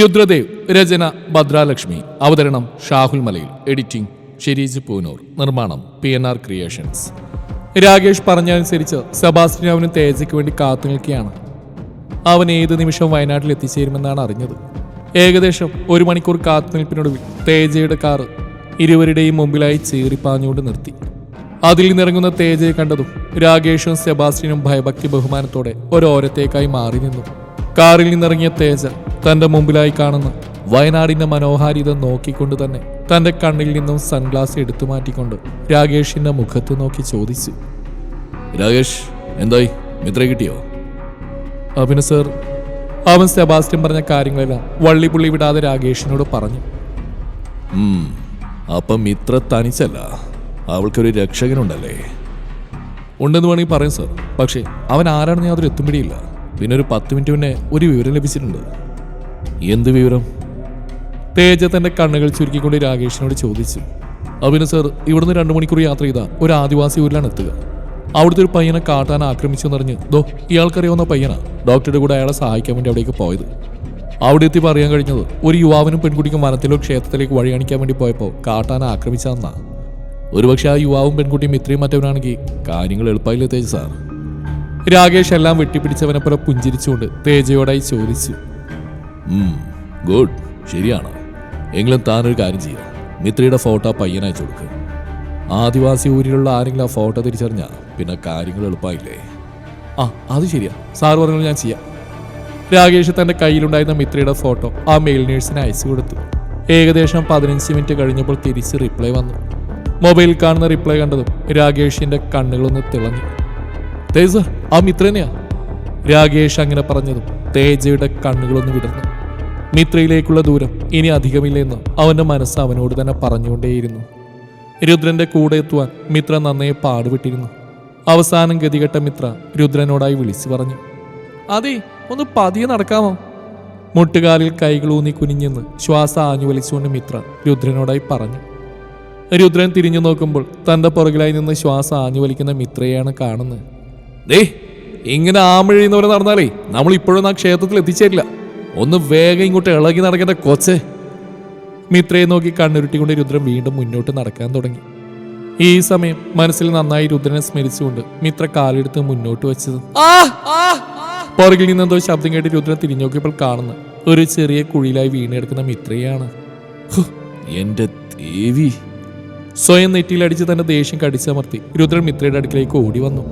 രുദ്രദേവ് രചന ഭദ്രാലക്ഷ്മി. അവതരണം ഷാഹുൽ മലയിൽ. എഡിറ്റിംഗ് ഷെരീജ് പൂനൂർ. നിർമ്മാണം P N R creations. Rakesh പറഞ്ഞനുസരിച്ച് Sebastian അവന് തേജയ്ക്ക് വേണ്ടി കാത്തു നിൽക്കുകയാണ്. അവൻ ഏത് നിമിഷം വയനാട്ടിൽ എത്തിച്ചേരുമെന്നാണ് അറിഞ്ഞത്. ഏകദേശം ഒരു മണിക്കൂർ കാത്തുനിൽപ്പിനൊടുവിൽ തേജയുടെ കാറ് ഇരുവരുടെയും മുമ്പിലായി ചീറിപ്പാഞ്ഞുകൊണ്ട് നിർത്തി. അതിൽ നിന്നിറങ്ങുന്ന തേജയെ കണ്ടതും രാകേഷും സെബാസ്റ്റിനും ഭയഭക്തി ബഹുമാനത്തോടെ ഒരോരത്തേക്കായി മാറി നിന്നു. കാറിൽ നിന്നിറങ്ങിയ തേജ തന്റെ മുമ്പിലായി കാണുന്ന വയനാടിന്റെ മനോഹാരിത നോക്കിക്കൊണ്ട് തന്നെ തന്റെ കണ്ണിൽ നിന്നും സൺഗ്ലാസ് എടുത്തു മാറ്റിക്കൊണ്ട് രാകേഷിന്റെ മുഖത്ത് നോക്കി ചോദിച്ചു. രാകേഷ് എന്തായി? മിത്ര കിട്ടിയോ? അഭിന സർ അവൻ സെബാസ്റ്റ്യൻ പറഞ്ഞ കാര്യങ്ങളെല്ലാം വള്ളിപുള്ളി വിടാതെ രാകേഷിനോട് പറഞ്ഞു. അപ്പം മിത്ര തനിച്ചല്ല. അവൾക്കൊരു രക്ഷകനുണ്ടല്ലേ? ഉണ്ടെന്ന് വേണമെങ്കിൽ പറയും സർ. പക്ഷേ അവൻ ആരാണെന്ന് യാതൊരു എത്തുമ്പിടിയില്ല പിന്നെ ഒരു പത്ത് മിനിറ്റ് മുന്നേ ഒരു വിവരം ലഭിച്ചിട്ടുണ്ട്. എന്ത് വിവരം? തേജ തന്റെ കണ്ണുകൾ ചുരുക്കിക്കൊണ്ട് രാകേഷിനോട് ചോദിച്ചു. അഭിനു സർ ഇവിടുന്ന് രണ്ടു മണിക്കൂർ യാത്ര ചെയ്ത ഒരു ആദിവാസി ഊരിലാണ് എത്തുക. അവിടുത്തെ ഒരു പയ്യനെ കാട്ടാൻ ആക്രമിച്ചു എന്നറിഞ്ഞ് ദോ ഇയാൾക്കറിയാവുന്ന പയ്യനാ. ഡോക്ടറുടെ കൂടെ അയാളെ സഹായിക്കാൻ വേണ്ടി അവിടേക്ക് പോയത്. അവിടെ എത്തി പറയാൻ കഴിഞ്ഞത് ഒരു യുവാവിനും പെൺകുട്ടിക്കും വനത്തിലോ ക്ഷേത്രത്തിലേക്ക് വഴി കാണിക്കാൻ വേണ്ടി പോയപ്പോൾ കാട്ടാൻ ആക്രമിച്ചതെന്നാ. ഒരുപക്ഷെ ആ യുവാവും പെൺകുട്ടിയും ഇത്രയും മറ്റവനാണെങ്കിൽ കാര്യങ്ങൾ എളുപ്പമായില്ല തേജ് സാർ? രാകേഷ് എല്ലാം വെട്ടിപ്പിടിച്ചവനെ പോലെ പുഞ്ചിരിച്ചുകൊണ്ട് തേജയോടായി ചോദിച്ചു. ഗുഡ് ശരിയാണ്. എങ്കിലും താനൊരു കാര്യം ചെയ്യാം. മിത്രയുടെ ഫോട്ടോ പയ്യനായി പയ്യന് കൊടുക്കുക ആദിവാസി ഊരിലുള്ള ആരെങ്കിലും ആ ഫോട്ടോ തിരിച്ചറിഞ്ഞാൽ പിന്നെ കാര്യങ്ങൾ എളുപ്പമായില്ലേ ആ അത് ശരിയാ. സാർ പറഞ്ഞത് ഞാൻ ചെയ്യാം. രാകേഷ് തന്റെ കയ്യിലുണ്ടായിരുന്ന മിത്രയുടെ ഫോട്ടോ ആ മെയിൽ നേഴ്സിന് അയച്ചു കൊടുത്തു. ഏകദേശം പതിനഞ്ച് മിനിറ്റ് കഴിഞ്ഞപ്പോൾ തിരിച്ച് റിപ്ലൈ വന്നു. മൊബൈൽ കാണുന്ന റിപ്ലൈ കണ്ടതും രാകേഷിന്റെ കണ്ണുകളൊന്ന് തിളങ്ങി. തേജ ആ മിത്രനെയാ രാകേഷ് അങ്ങനെ പറഞ്ഞതും തേജയുടെ കണ്ണുകളൊന്ന് വിടർന്നു. മിത്രയിലേക്കുള്ള ദൂരം ഇനി അധികമില്ലെന്ന് അവന്റെ മനസ്സ് അവനോട് തന്നെ പറഞ്ഞുകൊണ്ടേയിരുന്നു. രുദ്രന്റെ കൂടെ എത്തുവാൻ മിത്ര നന്നേ പാടുപെട്ടിരുന്നു അവസാനം ഗതികെട്ട മിത്ര രുദ്രനോടായി വിളിച്ചു പറഞ്ഞു അതെ ഒന്ന് പതിയെ നടക്കാമോ? മുട്ടുകാലിൽ കൈകളൂന്നി കുനിഞ്ഞെന്ന് ശ്വാസം ആഞ്ഞു വലിച്ചുകൊണ്ട് മിത്ര രുദ്രനോടായി പറഞ്ഞു. രുദ്രൻ തിരിഞ്ഞു നോക്കുമ്പോൾ തന്റെ പുറകിലായി നിന്ന് ശ്വാസം ആഞ്ഞു വലിക്കുന്ന മിത്രയെയാണ് കാണുന്നത്. ദേ ഇങ്ങനെ ആമഴിയുന്നവരെ നടന്നാലേ നമ്മൾ ഇപ്പോഴും ആ ക്ഷേത്രത്തിൽ എത്തിച്ചേരില്ല. ഒന്ന് വേഗം ഇങ്ങോട്ട് ഇളകി നടക്കേണ്ട കൊച്ചേ. മിത്രയെ നോക്കി കണ്ണുരുട്ടിക്കൊണ്ട് രുദ്രൻ വീണ്ടും മുന്നോട്ട് നടക്കാൻ തുടങ്ങി. ഈ സമയം മനസ്സിൽ നന്നായി രുദ്രനെ സ്മരിച്ചുകൊണ്ട് മിത്ര കാലെടുത്ത് മുന്നോട്ട് വെച്ചത്. പുറകിൽ നിന്നെന്തോ ശബ്ദം കേട്ട് രുദ്രൻ തിരിഞ്ഞു നോക്കിയപ്പോൾ കാണുന്ന. ഒരു ചെറിയ കുഴിയിലായി വീണെടുക്കുന്ന മിത്രയാണ് എന്റെ ദേവി. സ്വയം നെറ്റിയിലടിച്ച് തന്റെ ദേഷ്യം കടിച്ചമർത്തി രുദ്രൻ മിത്രയുടെ അടുക്കിലേക്ക് ഓടി വന്നു.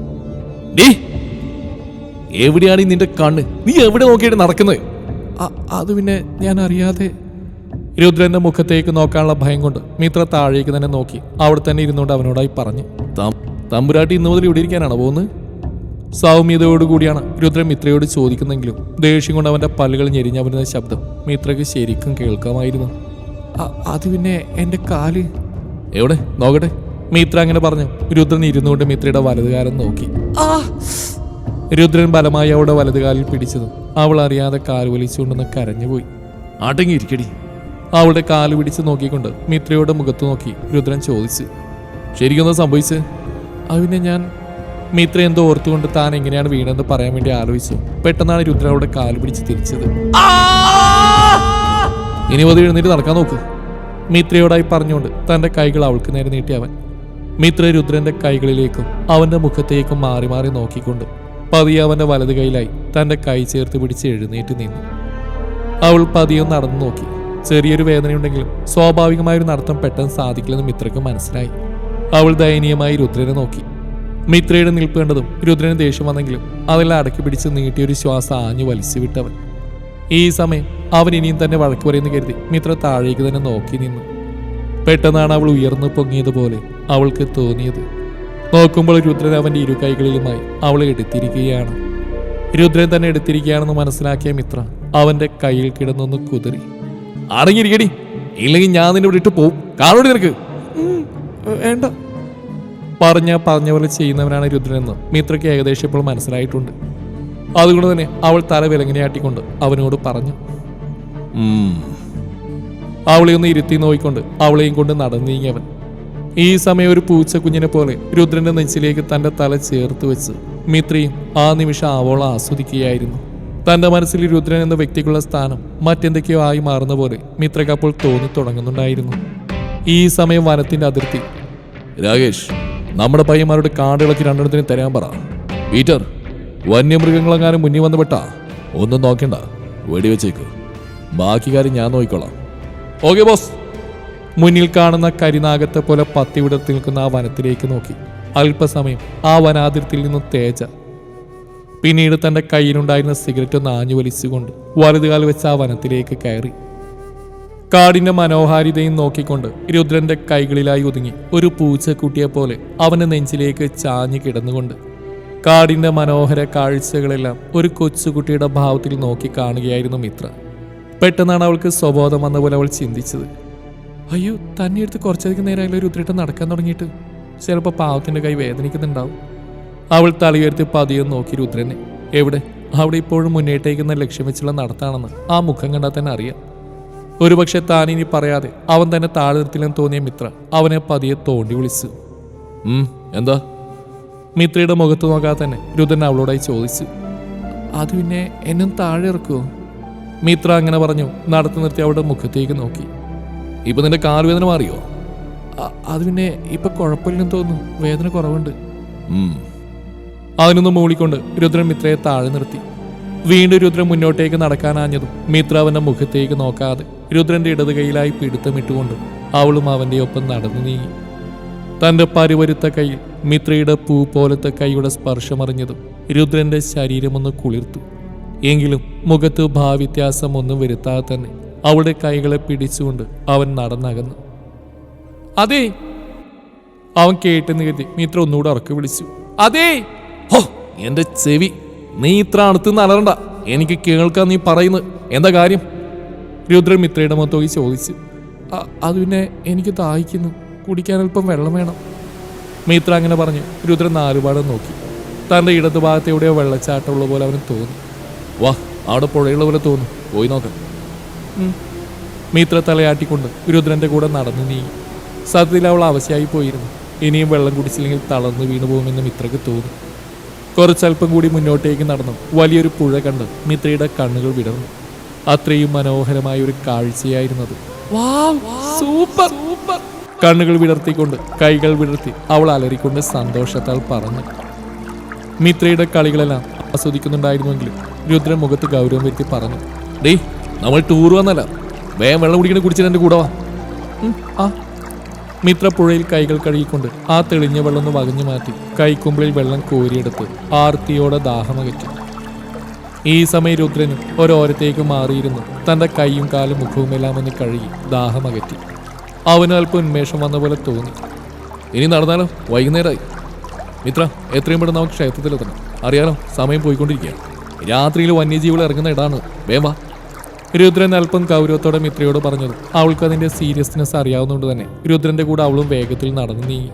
എവിടെയാണ് നിന്റെ കണ്ണ്? നീ എവിടെ നോക്കിയിട്ട് നടക്കുന്നത്? അത് പിന്നെ ഞാൻ അറിയാതെ രുദ്രന്റെ മുഖത്തേക്ക് നോക്കാനുള്ള ഭയം കൊണ്ട് മിത്ര താഴേക്ക് തന്നെ നോക്കി. അവിടെ തന്നെ ഇരുന്നുകൊണ്ട് അവനോടായി പറഞ്ഞു "തം- തമ്പുരാട്ടി ഇന്നു മുതൽ ഇവിടെ ഇരിക്കാനാണ് പോകുന്നത്? സൗമ്യതയോടുകൂടിയാണ് രുദ്രൻ മിത്രയോട് ചോദിക്കുന്നെങ്കിലും ദേഷ്യം കൊണ്ട് അവന്റെ പല്ലുകൾ ഞെരിഞ്ഞു വരുന്ന ശബ്ദം മിത്രയ്ക്ക് ശരിക്കും കേൾക്കാമായിരുന്നു. "അ- അത് പിന്നെ എന്റെ കാൽ? എവിടെ? നോക്കട്ടെ. മിത്ര അങ്ങനെ പറഞ്ഞു. രുദ്രൻ ഇരുന്നുകൊണ്ട് മിത്രയുടെ വലതുകാരം നോക്കി. രുദ്രൻ ബലമായി അവളുടെ വലതുകാലിൽ പിടിച്ചതും അവൾ അറിയാതെ കാൽ വലിച്ചുകൊണ്ടെന്ന് കരഞ്ഞുപോയി ആട്ടങ്ങിയിരിക്കടി അവളുടെ കാൽ പിടിച്ച് നോക്കിക്കൊണ്ട് മിത്രയുടെ മുഖത്ത് നോക്കി രുദ്രൻ ചോദിച്ചു ശരിക്കൊന്നും സംഭവിച്ച്? അതിനെ ഞാൻ മിത്ര എന്തോ ഓർത്തുകൊണ്ട് താൻ എങ്ങനെയാണ് വീണെന്ന് പറയാൻ വേണ്ടി ആലോചിച്ചു പെട്ടെന്നാണ് രുദ്രൻ അവളുടെ കാൽ പിടിച്ച് തിരിച്ചത്. ഇനി അത് എഴുന്നേറ്റ് നടക്കാൻ നോക്ക്. മിത്രയോടായി പറഞ്ഞുകൊണ്ട് തന്റെ കൈകൾ അവൾക്ക് നേരെ നീട്ടി അവൻ. മിത്ര രുദ്രന്റെ കൈകളിലേക്കും അവന്റെ മുഖത്തേക്കും മാറി മാറി നോക്കിക്കൊണ്ട് പതിയെ അവന്റെ വലത് കൈയിലായി തന്റെ കൈ ചേർത്ത് പിടിച്ച് എഴുന്നേറ്റ് നിന്നു. അവൾ പതിയെ നടന്നു നോക്കി. ചെറിയൊരു വേദനയുണ്ടെങ്കിലും സ്വാഭാവികമായൊരു നടത്തം പെട്ടെന്ന് സാധിക്കില്ലെന്ന് മിത്രയ്ക്ക് മനസ്സിലായി. അവൾ ദയനീയമായി രുദ്രനെ നോക്കി. മിത്രയുടെ നിൽപ്പ് കണ്ടതും രുദ്രന് ദേഷ്യം വന്നെങ്കിലും അതെല്ലാം അടക്കി പിടിച്ച് നീട്ടിയൊരു ശ്വാസം ആഞ്ഞു വലിച്ചു വിട്ടവൻ ഈ സമയം അവൻ ഇനിയും തന്നെ വഴക്ക് പറയുന്നു കരുതി മിത്ര താഴേക്ക് തന്നെ നോക്കി നിന്നു. പെട്ടെന്നാണ് അവൾ ഉയർന്നു പൊങ്ങിയതുപോലെ അവൾക്ക് തോന്നിയത്. നോക്കുമ്പോൾ രുദ്രൻ അവന്റെ ഇരു കൈകളിലുമായി അവളെ എടുത്തിരിക്കുകയാണ്. രുദ്രൻ തന്നെ എടുത്തിരിക്കുകയാണെന്ന് മനസ്സിലാക്കിയ മിത്ര അവന്റെ കയ്യിൽ കിടന്നൊന്ന് കുതിറി അടങ്ങിയിരിക്കടി. ഇല്ലെങ്കിൽ ഞാൻ നിന്നെ വിട്ടിട്ട് പോവും. കാണോടി നിനക്ക്. വേണ്ട. പറഞ്ഞ പറഞ്ഞ പോലെ ചെയ്യുന്നവനാണ് രുദ്രനെന്ന് മിത്രയ്ക്ക് ഏകദേശം ഇപ്പോൾ മനസ്സിലായിട്ടുണ്ട്. അതുകൊണ്ട് തന്നെ അവൾ തല വിലങ്ങനെയാട്ടിക്കൊണ്ട് അവനോട് പറഞ്ഞു. അവളെ ഒന്ന് ഇരുത്തി നോയിക്കൊണ്ട് അവളെയും കൊണ്ട് നടന്നു നീങ്ങിയവൻ ഈ സമയം ഒരു പൂച്ചക്കുഞ്ഞിനെ പോലെ രുദ്രന്റെ നെഞ്ചിലേക്ക് തന്റെ തല ചേർത്ത് വെച്ച് മിത്രി ആ നിമിഷം ആവോളം ആസ്വദിക്കുകയായിരുന്നു. തന്റെ മനസ്സിൽ രുദ്രൻ എന്ന വ്യക്തിക്കുള്ള സ്ഥാനം മറ്റെന്തൊക്കെയോ ആയി മാറുന്ന പോലെ മിത്രയ്ക്ക് അപ്പോൾ തോന്നി തുടങ്ങുന്നുണ്ടായിരുന്നു. ഈ സമയം വനത്തിന്റെ അതിർത്തി. രാകേഷ് നമ്മുടെ പയ്യന്മാരുടെ കാടുകളൊക്കെ രണ്ടെണ്ണത്തിന് തരാൻ പറ. പീറ്റർ വന്യമൃഗങ്ങളെങ്ങാനും മുന്നിൽ വന്ന് പെട്ടാ. ഒന്നും നോക്കണ്ട. വെടിവെച്ചേക്ക്. ബാക്കി കാര്യം ഞാൻ നോക്കിക്കോളാം. Okay boss. മുന്നിൽ കാണുന്ന കരിനാഗത്തെ പോലെ പത്തി വിടർത്തി നിൽക്കുന്ന ആ വനത്തിലേക്ക് നോക്കി. അല്പസമയം ആ വനാതിർത്തിയിൽ നിന്നും തേജ. പിന്നീട് തന്റെ കയ്യിലുണ്ടായിരുന്ന സിഗരറ്റ് ഒന്ന് ആഞ്ഞു വലിച്ചുകൊണ്ട് വലതുകാൽ വെച്ച് ആ വനത്തിലേക്ക് കയറി. കാടിന്റെ മനോഹാരിതയും നോക്കിക്കൊണ്ട് രുദ്രന്റെ കൈകളിലായി ഒതുങ്ങി ഒരു പൂച്ചക്കുട്ടിയെ പോലെ അവന്റെ നെഞ്ചിലേക്ക് ചാഞ്ഞു കിടന്നുകൊണ്ട് കാടിന്റെ മനോഹര കാഴ്ചകളെല്ലാം ഒരു കൊച്ചുകുട്ടിയുടെ ഭാവത്തിൽ നോക്കി കാണുകയായിരുന്നു മിത്ര. പെട്ടെന്നാണ് അവൾക്ക് സ്വബോധം വന്ന പോലെ അവൾ ചിന്തിച്ചത്. അയ്യോ തന്നെ എടുത്ത് കുറച്ചധികം നേരമായാലും രുദ്രട്ട് നടക്കാൻ തുടങ്ങിയിട്ട്. ചിലപ്പോൾ പാവത്തിന്റെ കൈ വേദനിക്കുന്നുണ്ടാവും. അവൾ തലയുയർത്തി പതിയെ നോക്കി രുദ്രനെ. എവിടെ? അവിടെ ഇപ്പോഴും മുന്നേറ്റേക്കുന്ന ലക്ഷ്യം വെച്ചുള്ള നടത്താണെന്ന് ആ മുഖം കണ്ടാൽ തന്നെ അറിയാം. ഒരുപക്ഷെ താനിനി പറയാതെ അവൻ തന്നെ താഴെ തോന്നിയ മിത്ര അവനെ പതിയെ തോണ്ടി വിളിച്ചു. എന്താ? മിത്രയുടെ മുഖത്ത് നോക്കാതെ തന്നെ രുദ്രൻ അവളോടായി ചോദിച്ചു. അത് പിന്നെ എന്നും താഴെ ഇറക്കുമോ മിത്ര അങ്ങനെ പറഞ്ഞു നടത്തി നിർത്തി അവളുടെ മുഖത്തേക്ക് നോക്കി. ഇപ്പൊ നിന്റെ കാൽ വേദന മാറിയോ? "അ- അത് പിന്നെ ഇപ്പൊ കുഴപ്പമില്ലെന്ന് തോന്നുന്നു. വേദന കുറവുണ്ട്. അതിനൊന്ന് മൂളിക്കൊണ്ട് രുദ്രൻ മിത്രയെ താഴെ നിർത്തി. വീണ്ടും രുദ്രൻ മുന്നോട്ടേക്ക് നടക്കാനാഞ്ഞതും മിത്ര അവന്റെ മുഖത്തേക്ക് നോക്കാതെ രുദ്രന്റെ ഇടത് കൈയിലായി പിടുത്തമിട്ടുകൊണ്ട് അവളും അവന്റെ ഒപ്പം നടന്നു നീങ്ങി. തന്റെ പരുവരുത്ത കൈ മിത്രയുടെ പൂ പോലത്തെ കൈയുടെ സ്പർശമറിഞ്ഞതും രുദ്രന്റെ ശരീരമൊന്ന് കുളിർത്തു. എങ്കിലും മുഖത്ത് ഭാവ്യത്യാസം ഒന്നും വരുത്താതെ തന്നെ അവളുടെ കൈകളെ പിടിച്ചുകൊണ്ട് അവൻ നടന്നകന്നു. അതെ അവൻ കേട്ടെന്ന് കരുതി മീത്ര ഒന്നുകൂടെ ഉറക്കി വിളിച്ചു. അതേ ഹോ എന്റെ ചെവി നീ ഇത്ര അടുത്ത് നടണ്ട എനിക്ക് കേൾക്കാൻ നീ പറയുന്നത് എന്താ കാര്യം? രുദ്രൻ മിത്രയുടെ മുഖത്തോയി ചോദിച്ചു. "അ- അത് പിന്നെ എനിക്ക് ദാഹിക്കുന്നു. കുടിക്കാൻ അല്പം വെള്ളം വേണം. മിത്ര അങ്ങനെ പറഞ്ഞു. രുദ്രൻ നാലുപാടം നോക്കി. തന്റെ ഇടതുഭാഗത്ത് എവിടെയോ വെള്ളച്ചാട്ടമുള്ള പോലെ അവന് തോന്നി. വാ അവിടെ പുഴയുള്ള പോലെ തോന്നും. പോയി നോക്കാം. മിത്ര തലയാട്ടിക്കൊണ്ട് രുദ്രന്റെ കൂടെ നടന്നു നീ സത്യത്തിൽ അവൾ അവശയായി പോയിരുന്നു. ഇനിയും വെള്ളം കുടിച്ചില്ലെങ്കിൽ തളർന്നു വീണു പോകുമെന്ന് മിത്രക്ക് തോന്നി. കുറച്ചല്പം കൂടി മുന്നോട്ടേക്ക് നടന്നു. വലിയൊരു പുഴ കണ്ട് മിത്രയുടെ കണ്ണുകൾ വിടർന്നു. അത്രയും മനോഹരമായ ഒരു കാഴ്ചയായിരുന്നത്. സൂപ്പർ. കണ്ണുകൾ വിടർത്തിക്കൊണ്ട് കൈകൾ വിടർത്തി അവൾ അലറിക്കൊണ്ട് സന്തോഷത്താൽ പറഞ്ഞു മിത്രയുടെ കളികളെല്ലാം ആസ്വദിക്കുന്നുണ്ടായിരുന്നുവെങ്കിലും രുദ്രൻ മുഖത്ത് ഗൗരവം വരുത്തി പറഞ്ഞു. ഡേ നമ്മൾ ടൂർ വന്നല്ല. വേഗം വെള്ളം കുടിക്കണ കുടിച്ചിട്ട് എന്റെ കൂടെ വാ. മിത്രപ്പുഴയിൽ കൈകൾ കഴുകിക്കൊണ്ട് ആ തെളിഞ്ഞ വെള്ളം ഒന്ന് വകഞ്ഞു മാറ്റി കൈക്കുമ്പിളിൽ വെള്ളം കോരിയെടുത്ത് ആർത്തിയോടെ ദാഹമകറ്റി ഈ സമയം രുദ്രനും ഒരോരത്തേക്ക് മാറിയിരുന്നു. തന്റെ കൈയും കാലും മുഖവും എല്ലാം ഒന്ന് കഴുകി ദാഹമകറ്റി അവന് അല്പം ഉന്മേഷം വന്ന പോലെ തോന്നി. ഇനി നടന്നാലോ? വൈകുന്നേരമായി. മിത്ര എത്രയും പെട്ടെന്ന് നമുക്ക് ക്ഷേത്രത്തിലെത്തണം. അറിയാലോ സമയം പോയിക്കൊണ്ടിരിക്കുകയാണ്. രാത്രിയിൽ വന്യജീവികൾ ഇറങ്ങുന്ന ഇടാണ്. വേവാ രുദ്രൻ അല്പം ഗൗരവത്തോടെ മിത്രയോട് പറഞ്ഞത്. അവൾക്ക് അതിന്റെ സീരിയസ്നെസ് അറിയാവുന്നതുകൊണ്ട് തന്നെ. രുദ്രന്റെ കൂടെ അവളും വേഗത്തിൽ നടന്നു നീങ്ങി.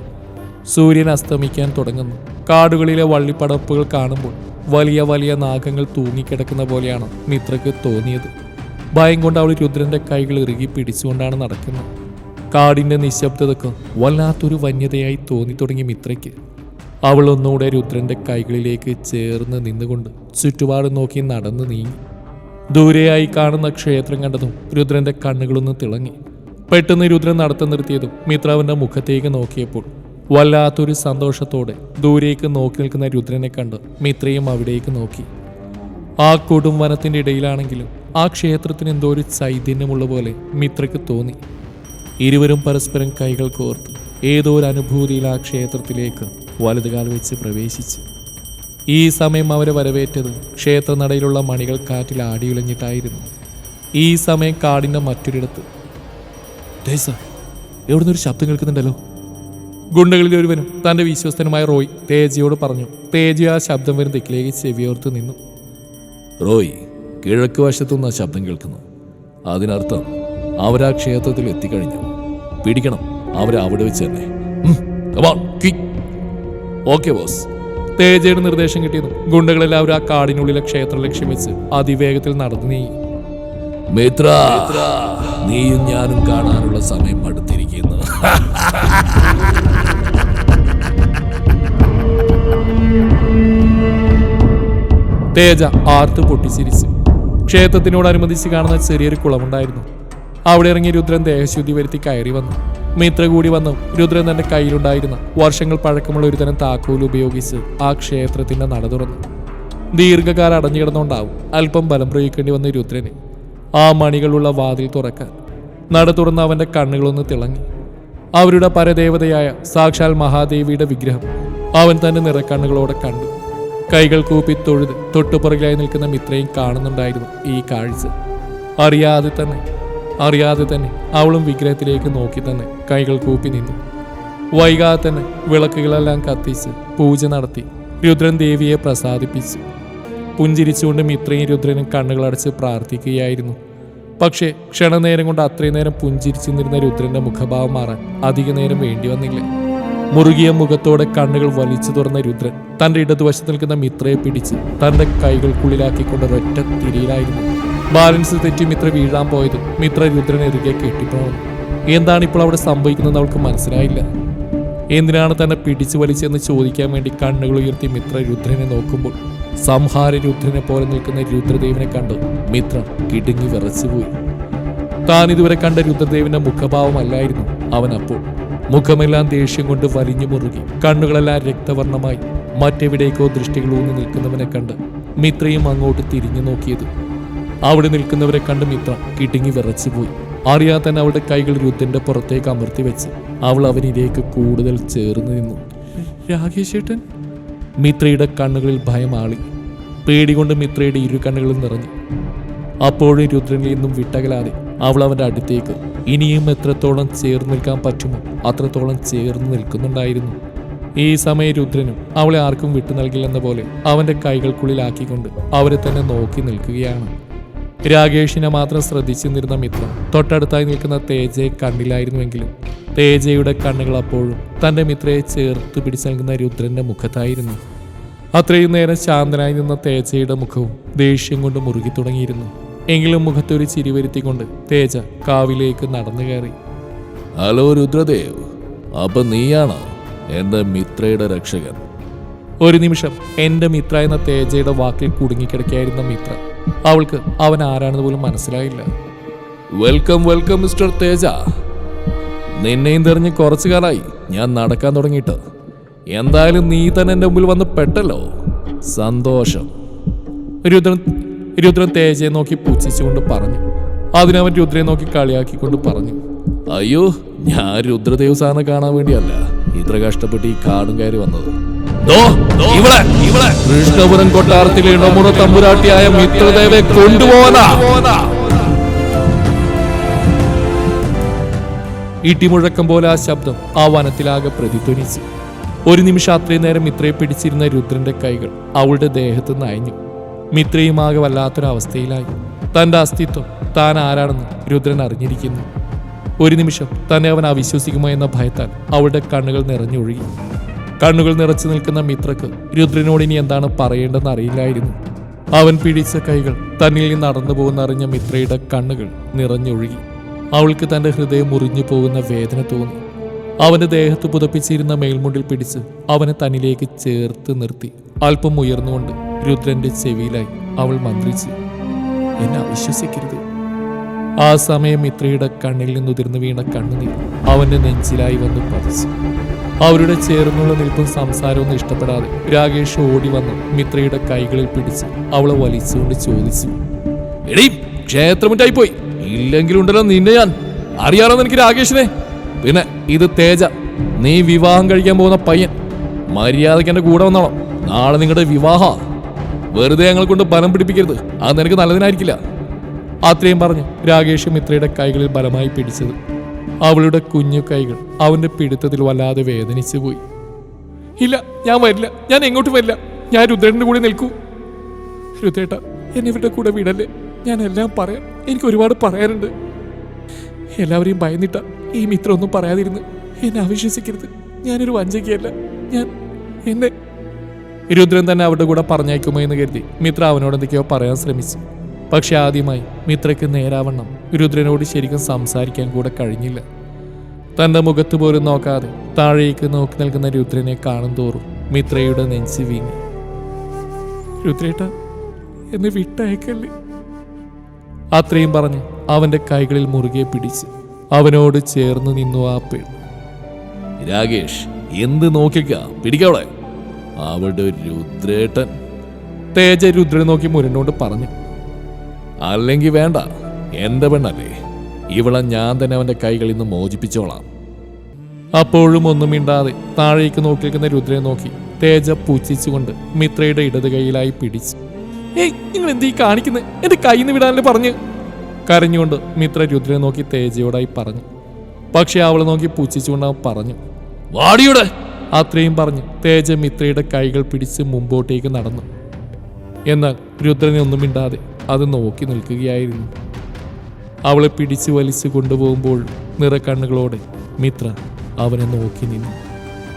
സൂര്യൻ അസ്തമിക്കാൻ തുടങ്ങുന്നു. കാടുകളിലെ വള്ളിപ്പടപ്പുകൾ കാണുമ്പോൾ വലിയ വലിയ നാഗങ്ങൾ തൂങ്ങിക്കിടക്കുന്ന പോലെയാണ് മിത്രക്ക് തോന്നിയത്. ഭയം കൊണ്ട് അവൾ രുദ്രന്റെ കൈകൾ ഇറുകി പിടിച്ചുകൊണ്ടാണ് നടക്കുന്നത്. കാടിന്റെ നിശബ്ദതക്ക് വല്ലാത്തൊരു വന്യതയായി തോന്നി തുടങ്ങി മിത്രയ്ക്ക്. അവൾ ഒന്നുകൂടെ രുദ്രന്റെ കൈകളിലേക്ക് ചേർന്ന് നിന്നുകൊണ്ട് ചുറ്റുപാട് നോക്കി നടന്നു നീങ്ങി. ദൂരെയായി കാണുന്ന ക്ഷേത്രം കണ്ടതും രുദ്രന്റെ കണ്ണുകളൊന്ന് തിളങ്ങി. പെട്ടെന്ന് രുദ്രൻ നടത്തം നിർത്തിയതും മിത്രാവിന്റെ മുഖത്തേക്ക് നോക്കിയപ്പോൾ വല്ലാത്തൊരു സന്തോഷത്തോടെ ദൂരേക്ക് നോക്കി നിൽക്കുന്ന രുദ്രനെ കണ്ട് മിത്രയും അവിടേക്ക് നോക്കി. ആ കൊടും വനത്തിന്റെ ഇടയിലാണെങ്കിലും ആ ക്ഷേത്രത്തിന് എന്തോ ഒരു ചൈതന്യമുള്ള പോലെ മിത്രയ്ക്ക് തോന്നി. ഇരുവരും പരസ്പരം കൈകൾ കോർത്ത് ഏതോ ഒരു അനുഭൂതിയിൽ ആ ക്ഷേത്രത്തിലേക്ക് വലതുകാൽ വെച്ച് പ്രവേശിച്ചു. ഈ സമയം അവരെ വരവേറ്റത് ക്ഷേത്രനടയിലുള്ള മണികൾ കാറ്റിൽ ആടിയുലഞ്ഞിട്ടായിരുന്നു. ഈ സമയം കാടിന്റെ മറ്റൊരിടത്ത്. ദേശ എവിടുന്ന് ഒരു ശബ്ദം കേൾക്കുന്നുണ്ടല്ലോ? ഗുണ്ടകളിൽ ഒരുവനും തന്റെ വിശ്വസ്തനുമായ റോയ് തേജയോട് പറഞ്ഞു. തേജ ആ ശബ്ദം വരും ദിക്കിലേക്ക് ചെവിയോർത്ത് നിന്നു. റോയ് കിഴക്ക് വശത്തുനിന്ന് ആ ശബ്ദം കേൾക്കുന്നു അതിനർത്ഥം അവരാ ക്ഷേത്രത്തിൽ എത്തിക്കഴിഞ്ഞു. പിടിക്കണം അവരെ അവിടെ വെച്ച് തന്നെ. ഓക്കെ ബോസ് തേജയുടെ നിർദ്ദേശം കിട്ടിയതും ഗുണ്ടകളെല്ലാവരും ആ കാടിനുള്ളിലെ ക്ഷേത്രം ലക്ഷ്യം വെച്ച് അതിവേഗത്തിൽ നടന്നു നീ മിത്ര നീയും ഞാനും കാണാനുള്ള സമയം അടുത്തിരിക്കുന്നു. തേജ ആർത്ത് പൊട്ടിച്ചിരിച്ചു. ക്ഷേത്രത്തിനോടനുബന്ധിച്ച് കാണുന്ന ചെറിയൊരു കുളമുണ്ടായിരുന്നു. അവിടെ ഇറങ്ങിയ രുദ്രൻ ദേഹശുദ്ധി വരുത്തി കയറി വന്നു. മിത്ര കൂടി വന്നു. രുദ്രൻ തന്റെ കയ്യിലുണ്ടായിരുന്ന വർഷങ്ങൾ പഴക്കമുള്ള ഒരു തരം താക്കോൽ ഉപയോഗിച്ച് ആ ക്ഷേത്രത്തിന്റെ നട തുറന്നു. ദീർഘകാലം അടഞ്ഞു കിടന്നുണ്ടാവും അല്പം ബലം പ്രയോഗിക്കേണ്ടി വന്ന രുദ്രന് ആ മണികളുള്ള വാതിൽ തുറക്കാൻ. നട തുറന്ന് അവന്റെ കണ്ണുകളൊന്ന് തിളങ്ങി. അവരുടെ പരദേവതയായ സാക്ഷാൽ മഹാദേവിയുടെ വിഗ്രഹം അവൻ തന്റെ നിറക്കണ്ണുകളോടെ കണ്ടു. കൈകൾ കൂപ്പി തൊഴുത് തൊട്ടുപുറകിലായി നിൽക്കുന്ന മിത്രയും കാണുന്നുണ്ടായിരുന്നു ഈ കാഴ്ച. അറിയാതെ തന്നെ അറിയാതെ തന്നെ അവളും വിഗ്രഹത്തിലേക്ക് നോക്കി തന്നെ കൈകൾ കൂപ്പി നിന്നു. വൈകാതെ തന്നെ വിളക്കുകളെല്ലാം കത്തിച്ച് പൂജ നടത്തി. രുദ്രൻ ദേവിയെ പ്രസാദിപ്പിച്ചു. പുഞ്ചിരിച്ചുകൊണ്ട് മിത്രയും രുദ്രനും കണ്ണുകളടച്ച് പ്രാർത്ഥിക്കുകയായിരുന്നു. പക്ഷേ ക്ഷണനേരം കൊണ്ട് അത്രയും നേരം പുഞ്ചിരിച്ചു നിന്നിരുന്ന രുദ്രന്റെ മുഖഭാവം മാറാൻ അധിക നേരം വേണ്ടി വന്നില്ല. മുറുകിയ മുഖത്തോടെ കണ്ണുകൾ വലിച്ചു തുറന്ന രുദ്രൻ തന്റെ ഇടതുവശത്ത് നിൽക്കുന്ന മിത്രയെ പിടിച്ച് തന്റെ കൈകൾക്കുള്ളിലാക്കിക്കൊണ്ട് ഒറ്റ തിരിയിലായിരുന്നു. ബാലൻസ് തെറ്റി മിത്ര വീഴാൻ പോയതും മിത്ര രുദ്രൻ എതിരെ കെട്ടിപ്പോകുന്നു എന്താണ് ഇപ്പോൾ അവിടെ സംഭവിക്കുന്നതെന്ന് അവൾക്ക് മനസ്സിലായില്ല. എന്തിനാണ് തന്നെ പിടിച്ചു വലിച്ചെന്ന് ചോദിക്കാൻ വേണ്ടി കണ്ണുകൾ ഉയർത്തി മിത്ര രുദ്രനെ നോക്കുമ്പോൾ സംഹാര രുദ്രനെ പോലെ നിൽക്കുന്ന രുദ്രദേവിനെ കണ്ട് മിത്ര കിടുങ്ങി വിറച്ചുപോയി. താൻ ഇതുവരെ കണ്ട രുദ്രദേവന്റെ മുഖഭാവമല്ലായിരുന്നു അവൻ അപ്പോൾ. മുഖമെല്ലാം ദേഷ്യം കൊണ്ട് വലിഞ്ഞു മുറുകി. കണ്ണുകളെല്ലാം രക്തവർണമായി. മറ്റെവിടേക്കോ ദൃഷ്ടികൾ ഊന്നി നിൽക്കുന്നവനെ കണ്ട് മിത്രയും അങ്ങോട്ട് തിരിഞ്ഞു നോക്കിയത്. അവിടെ നിൽക്കുന്നവരെ കണ്ട് മിത്ര കിടുങ്ങി വിറച്ചുപോയി. അറിയാതെ തന്നെ അവളുടെ കൈകൾ രുദ്രന്റെ പുറത്തേക്ക് അമർത്തി വെച്ച് അവൾ അവനിലേക്ക് കൂടുതൽ ചേർന്ന് നിന്നു. രാകേഷേട്ടൻ? മിത്രയുടെ കണ്ണുകളിൽ ഭയം ആളി. പേടികൊണ്ട് മിത്രയുടെ ഇരു കണ്ണുകളും നിറഞ്ഞു. അപ്പോഴും രുദ്രനിൽ നിന്നും വിട്ടകലാതെ അവൾ അവന്റെ അടുത്തേക്ക് ഇനിയും എത്രത്തോളം ചേർന്ന് നിൽക്കാൻ പറ്റുമോ അത്രത്തോളം ചേർന്ന് നിൽക്കുന്നുണ്ടായിരുന്നു. ഈ സമയം രുദ്രനും അവളെ ആർക്കും വിട്ടു നൽകില്ലെന്ന പോലെ അവന്റെ കൈകൾക്കുള്ളിലാക്കിക്കൊണ്ട് അവരെ തന്നെ നോക്കി നിൽക്കുകയാണ്. രാകേഷിനെ മാത്രം ശ്രദ്ധിച്ചു നിന്നിരുന്ന മിത്രം തൊട്ടടുത്തായി നിൽക്കുന്ന തേജയെ കണ്ടില്ലായിരുന്നുവെങ്കിലും തേജയുടെ കണ്ണുകൾ അപ്പോഴും തന്റെ മിത്രയെ ചേർത്ത് പിടിച്ചു നൽകുന്ന രുദ്രന്റെ മുഖത്തായിരുന്നു. അത്രയും നേരം ശാന്തനായി നിന്ന തേജയുടെ മുഖവും ദേഷ്യം കൊണ്ട് മുറുകി തുടങ്ങിയിരുന്നു. എങ്കിലും മുഖത്തൊരു ചിരി വരുത്തിക്കൊണ്ട് തേജ കാവിലേക്ക് നടന്നു കയറി. ഹലോ രുദ്രദേവ് അപ്പൊ നീയാണോ എന്റെ മിത്രയുടെ രക്ഷകൻ? ഒരു നിമിഷം എന്റെ മിത്ര എന്ന തേജയുടെ വാക്കിൽ കുടുങ്ങിക്കിടക്കായിരുന്ന മിത്ര. അവൾക്ക് അവൻ ആരാണെന്ന് പോലും മനസ്സിലായില്ല. Welcome welcome mister Teja. നിന്നെയും തെറിഞ്ഞ് കുറച്ചു കാലായി ഞാൻ നടക്കാൻ തുടങ്ങിയിട്ട്. എന്തായാലും നീ തന്നെ എന്റെ മുമ്പിൽ വന്ന് പെട്ടല്ലോ. സന്തോഷം. രുദ്രൻ രുദ്രൻ തേജയെ നോക്കി പുച്ഛിച്ചുകൊണ്ട് പറഞ്ഞു. അതിനവൻ രുദ്രയെ നോക്കി കളിയാക്കിക്കൊണ്ട് പറഞ്ഞു. അയ്യോ ഞാൻ രുദ്രദേവസാനെ കാണാൻ വേണ്ടിയല്ല. ഇത്ര കഷ്ടപ്പെട്ട് ഈ കാടും കയറി വന്നത്. കൃഷ്ണപുരം കൊട്ടാരത്തിലെ ഇടമുറ തമ്പുരാട്ടിയായ മിത്രദേവെ കൊണ്ടുപോകാനാ ഇടിമുഴക്കം പോലെ ആ ശബ്ദം ആ വനത്തിലാകെ പ്രതിധ്വനിച്ചു. ഒരു നിമിഷം അത്രയും നേരം മിത്രയെ പിടിച്ചിരുന്ന രുദ്രന്റെ കൈകൾ അവളുടെ ദേഹത്ത് നയഞ്ഞു. മിത്രയും ആകെ വല്ലാത്തൊരവസ്ഥയിലായി. തന്റെ അസ്തിത്വം താൻ ആരാണെന്ന് രുദ്രൻ അറിഞ്ഞിരിക്കുന്നു. ഒരു നിമിഷം തന്നെ അവൻ അവിശ്വസിക്കുമോ എന്ന ഭയത്താൽ അവളുടെ കണ്ണുകൾ നിറഞ്ഞൊഴുകി. കണ്ണുകൾ നിറച്ചു നിൽക്കുന്ന മിത്രക്ക് രുദ്രനോട് ഇനി എന്താണ് പറയേണ്ടതെന്ന് അറിയില്ലായിരുന്നു. അവൻ പിടിച്ച കൈകൾ തന്നിൽ നിന്ന് നടന്നു പോകുന്ന അറിഞ്ഞ മിത്രയുടെ കണ്ണുകൾ നിറഞ്ഞൊഴുകി. അവൾക്ക് തന്റെ ഹൃദയം മുറിഞ്ഞു പോകുന്ന വേദന തോന്നി. അവന്റെ ദേഹത്ത് പുതപ്പിച്ചിരുന്ന മേൽമുണ്ടിൽ പിടിച്ച് അവനെ തന്നിലേക്ക് ചേർത്ത് നിർത്തി. അല്പം ഉയർന്നുകൊണ്ട് രുദ്രന്റെ ചെവിയിലായി അവൾ മന്ത്രിച്ചു എന്നെ അവിശ്വസിക്കരുത്. ആ സമയം മിത്രയുടെ കണ്ണിൽ നിന്നുതിർന്നു വീണ കണ്ണുനീർ അവന്റെ നെഞ്ചിലായി വന്ന് പതിച്ചു. അവരുടെ ചേർന്നുള്ള നിൽപ്പും സംസാരമൊന്നും ഇഷ്ടപ്പെടാതെ രാകേഷ് ഓടി വന്ന് മിത്രയുടെ കൈകളിൽ പിടിച്ച് അവളെ വലിച്ചുകൊണ്ട് ചോദിച്ചു. എടീ ക്ഷേത്രമുറ്റായി പോയി ഇല്ലെങ്കിലുണ്ടല്ലോ നിന്നെ ഞാൻ. അറിയാറോ എനിക്ക് രാകേഷിനെ? പിന്നെ ഇത് തേജ നീ വിവാഹം കഴിക്കാൻ പോകുന്ന പയ്യൻ. മര്യാദയ്ക്ക് എന്റെ കൂടെ വന്നോളാം. നാളെ നിങ്ങളുടെ വിവാഹ. വെറുതെ ഞങ്ങളെ കൊണ്ട് ബലം പിടിപ്പിക്കരുത്. അത് നിനക്ക് നല്ലതിനായിരിക്കില്ല. അത്രയും പറഞ്ഞ് രാകേഷ് മിത്രയുടെ കൈകളിൽ ബലമായി പിടിച്ചത് അവളുടെ കുഞ്ഞു കൈകൾ അവന്റെ പിടുത്തത്തിൽ വല്ലാതെ വേദനിച്ചു പോയി. ഇല്ല ഞാൻ വരില്ല. ഞാൻ എങ്ങോട്ട് വരില്ല. ഞാൻ രുദ്രന്റെ കൂടെ നിൽക്കൂ. രുദ്രേട്ട എന്നെ ഇവരുടെ കൂടെ വിടല്ലേ? ഞാൻ എല്ലാം പറയാം. എനിക്ക് ഒരുപാട് പറയാനുണ്ട്. എല്ലാവരെയും ഭയന്നിട്ട ഈ മിത്രം ഒന്നും പറയാതിരുന്ന് എന്നെ അവിശ്വസിക്കരുത്. ഞാനൊരു വഞ്ചകയല്ല. ഞാൻ എന്നെ. രുദ്രൻ തന്നെ അവരുടെ കൂടെ പറഞ്ഞയക്കുമോ എന്ന് കരുതി മിത്ര അവനോട് എന്തൊക്കെയോ പറയാൻ ശ്രമിച്ചു. പക്ഷെ ആദ്യമായി മിത്രയ്ക്ക് നേരാവണ്ണം രുദ്രനോട് ശരിക്കും സംസാരിക്കാൻ കൂടെ കഴിഞ്ഞില്ല. തന്റെ മുഖത്ത് പോലും നോക്കാതെ താഴേക്ക് നോക്കി നിൽക്കുന്ന രുദ്രനെ കാണും തോറും മിത്രയുടെ നെഞ്ച് വീങ്ങി. രുദ്രേട്ട എന്നെ വിട്ടയക്കല്ലേ? അത്രയും പറഞ്ഞ് അവന്റെ കൈകളിൽ മുറുകെ പിടിച്ച് അവനോട് ചേർന്ന് നിന്നു ആ പെൺ. രാകേഷ് എന്ത് നോക്കിക്ക? പിടിക്കവളെ അവളുടെ രുദ്രേട്ടൻ. തേജ രുദ്രനെ നോക്കി മുരനോട് പറഞ്ഞു. അല്ലെങ്കിൽ വേണ്ട. എന്റെ പെണ്ണല്ലേ ഇവളെ ഞാൻ തന്നെ അവന്റെ കൈകളിൽ നിന്ന് മോചിപ്പിച്ചോളാം. അപ്പോഴും ഒന്നും മിണ്ടാതെ താഴേക്ക് നോക്കിയിരിക്കുന്ന രുദ്രയെ നോക്കി തേജ പൂച്ഛിച്ചുകൊണ്ട് മിത്രയുടെ ഇടത് കൈയിലായി പിടിച്ചു ഏയ് നിങ്ങൾ എന്തീ കാണിക്കുന്നത് എന്റെ കൈ നിന്ന് വിടാനല്ലേ പറഞ്ഞു? കരഞ്ഞുകൊണ്ട് മിത്ര രുദ്രനെ നോക്കി തേജയോടായി പറഞ്ഞു. പക്ഷെ അവളെ നോക്കി പുച്ഛിച്ചുകൊണ്ട് അവൻ പറഞ്ഞു വാടിയുടെ! അത്രയും പറഞ്ഞ് തേജ മിത്രയുടെ കൈകൾ പിടിച്ച് മുമ്പോട്ടേക്ക് നടന്നു. എന്നാൽ രുദ്രനെ ഒന്നും മിണ്ടാതെ അത് നോക്കി നിൽക്കുകയായിരുന്നു. അവളെ പിടിച്ചു വലിച്ചു കൊണ്ടുപോകുമ്പോൾ നിറക്കണ്ണുകളോടെ മിത്ര അവനെ നോക്കി നിന്നു.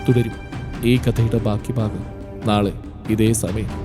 തുടരും. ഈ കഥയുടെ ബാക്കി ഭാഗം നാളെ ഇതേ സമയം.